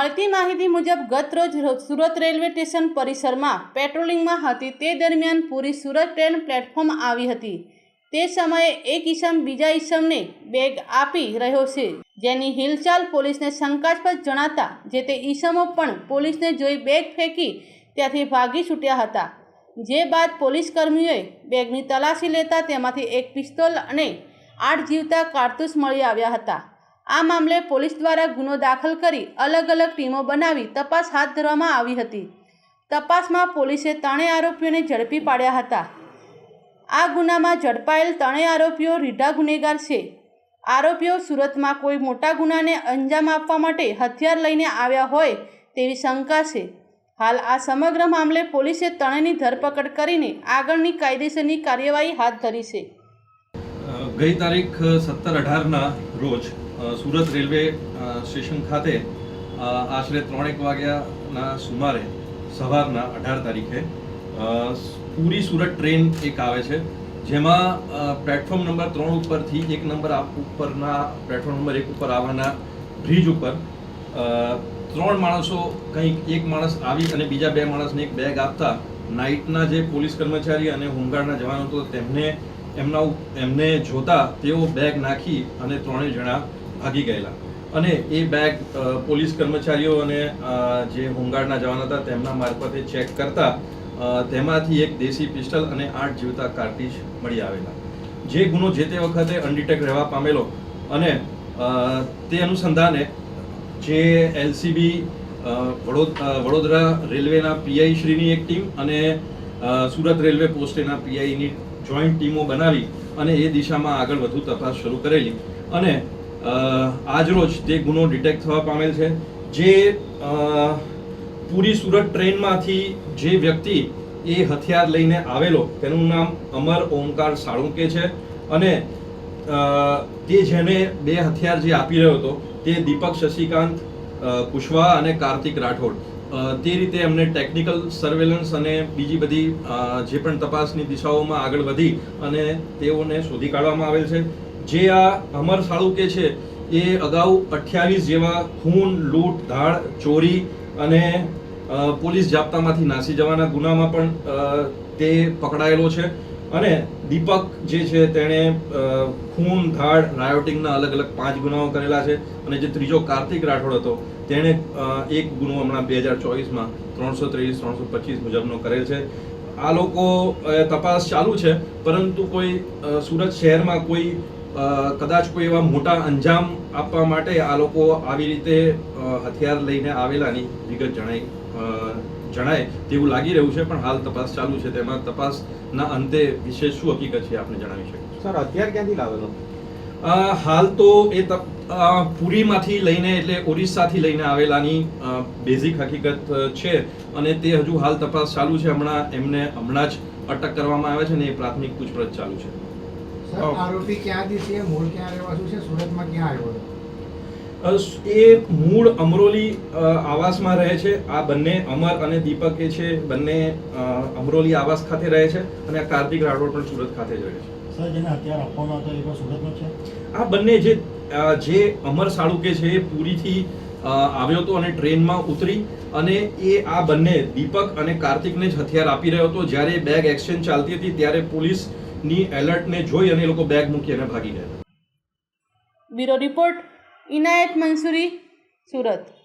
મળતી માહિતી મુજબ ગત રોજ સુરત રેલવે સ્ટેશન પરિસરમાં પેટ્રોલિંગમાં હતી. તે દરમિયાન પૂરી સુરત ટ્રેન પ્લેટફોર્મ આવી હતી. તે સમયે એક ઈસમ બીજા ઈસમને બેગ આપી રહ્યો છે. જેની હિલચાલ પોલીસને શંકાસ્પદ જણાતા જે તે ઈસમો પણ પોલીસને જોઈ બેગ ફેંકી ત્યાંથી ભાગી છૂટ્યા હતા. જે બાદ પોલીસ કર્મીઓએ બેગની તલાશી લેતા તેમાંથી એક પિસ્તોલ અને આઠ જીવતા કારતૂસ મળી આવ્યા હતા. આ મામલે પોલીસ દ્વારા ગુનો દાખલ કરી અલગ અલગ ટીમો બનાવી તપાસ હાથ ધરવામાં આવી હતી. તપાસમાં પોલીસે ત્રણેય આરોપીઓને ઝડપી પાડ્યા હતા. આ ગુનામાં ઝડપાયેલ ત્રણેય આરોપીઓ રીઢા ગુનેગાર છે. આરોપીઓ સુરતમાં કોઈ મોટા ગુનાને અંજામ આપવા માટે હથિયાર લઈને આવ્યા હોય તેવી શંકા છે. હાલ આ સમગ્ર મામલે પોલીસે ત્રણેયની ધરપકડ કરીને આગળની કાયદેસરની કાર્યવાહી હાથ ધરી છે. ગઈ તારીખ સત્તર અઢારના રોજ સુરત રેલવે સ્ટેશન ખાતે આશરે ત્રણેક વાગ્યાના સુમારે, સવારના અઢાર તારીખે પૂરી સુરત ટ્રેન એક આવે છે, જેમાં પ્લેટફોર્મ નંબર ત્રણ ઉપરથી એક નંબર ઉપરના પ્લેટફોર્મ નંબર એક ઉપર આવવાના બ્રિજ ઉપર ત્રણ માણસો કંઈક એક માણસ આવી અને બીજા બે માણસને એક બેગ આપતા નાઇટના જે પોલીસ કર્મચારી અને હોમગાર્ડના જવાનો હતો, તેમને એમના એમને જોતા તેઓ બેગ નાખી અને ત્રણેય જણા ભાગી ગયેલા. અને એ બેગ પોલીસ કર્મચારીઓ અને જે હોમગાર્ડના જવાન હતા, તેમના મારફતે ચેક કરતા તેમાંથી એક દેશી પિસ્ટલ અને આઠ જીવતા કાર્ટીજ મળી આવેલા. જે ગુનો જે તે વખતે અનડિટેક રહેવા પામેલો અને તે અનુસંધાને જે એલસીબી વડોદરા રેલવેના પીઆઈ શ્રીની એક ટીમ અને સુરત રેલવે પોસ્ટેના પીઆઈની જોઈન્ટ ટીમો બનાવી અને એ દિશામાં આગળ વધુ તપાસ શરૂ કરેલી. અને આજરોજ તે ગુનો ડિટેક્ટ થવા પામેલ છે. જે પૂરી સુરત ટ્રેનમાંથી જે વ્યક્તિ એ હથિયાર લઈને આવેલો તેનું નામ અમર ઓમકાર સાળુંકે છે. અને તે જેને બે હથિયાર જે આપી રહ્યો હતો તે દીપક શશિકાંત અ, કુશવાહા અને કાર્તિક રાઠોડ. તે રીતે એમને ટેકનિકલ સર્વેલન્સ અને બીજી બધી જે પણ તપાસની દિશાઓમાં આગળ વધી અને તેઓને શોધી કાઢવામાં આવેલ છે. જે આ અમર સાળુકે છે, એ અગાઉ અઠ્યાવીસ જેવા ખૂન, લૂંટ, ધાડ, ચોરી અને પોલીસ જાપ્તામાંથી નાસી જવાના ગુનામાં પણ તે પકડાયેલો છે. અને દીપક જે છે તેણે ખૂન, ધાડ, રાયોટિંગના અલગ અલગ પાંચ ગુનાઓ કરેલા છે. અને જે ત્રીજો કાર્તિક રાઠોડ હતો, તેણે એક ગુનો હમણાં બે હજાર ચોવીસમાં ત્રણસો ત્રેવીસ, ત્રણસો પચીસ મુજબનો કરેલ છે. આ લોકો તપાસ ચાલુ છે, પરંતુ કોઈ સુરત શહેરમાં કોઈ કદાચ કોઈ એવા મોટા અંજામ આપવા માટે આ લોકો આવી રીતે હથિયાર લઈને આવેલાની વિગત જણાઈ જણાય તેવું લાગી રહ્યું છે પણ હાલ તપાસ ચાલુ છે. તેમાં તપાસના અંતે વિશેષ શું હકીકત છે આપને જણાવી શકીએ? સર હથિયાર ક્યાંથી લાવેલો? હાલ તો એ તપ પુરીમાંથી લઈને એટલે ઓરિસ્સાથી લઈને આવેલાની બેઝિક હકીકત છે. અને તે હજુ હાલ તપાસ ચાલુ છે. હમણાં એમને હમણાં જ અટક કરવામાં આવે છે ને એ પ્રાથમિક પૂછપરછ ચાલુ છે. આરોપી ક્યાં છે મૂળ ક્યાં રહેવાસું છે? સુરતમાં ક્યાં આવ્યો એ મૂળ અમરોલી આવાસમાં રહે છે. આ બંને અમર અને દીપક એ છે. બંને અમરોલી આવાસ ખાતે રહે છે અને આ કાર્તિક રાઠોડ પણ સુરત ખાતે જ રહે છે. સર જેને હથિયાર આપવામાં આવતા એ પણ સુરતનો છે? આ બંને જે જે અમર સાળુકે છે એ પૂરીથી આવ્યો હતો અને ટ્રેનમાં ઉતરી અને એ આ બંને દીપક અને કાર્તિકને જ હથિયાર આપી રહ્યો હતો. જ્યારે બેગ એક્સચેન્જ ચાલતી હતી ત્યારે પોલીસની એલર્ટને જોઈ અને એ લોકો બેગ મૂકી અને ભાગી ગયા બ્યુરો રિપોર્ટ, ઇનાયત મંસૂરી, સુરત.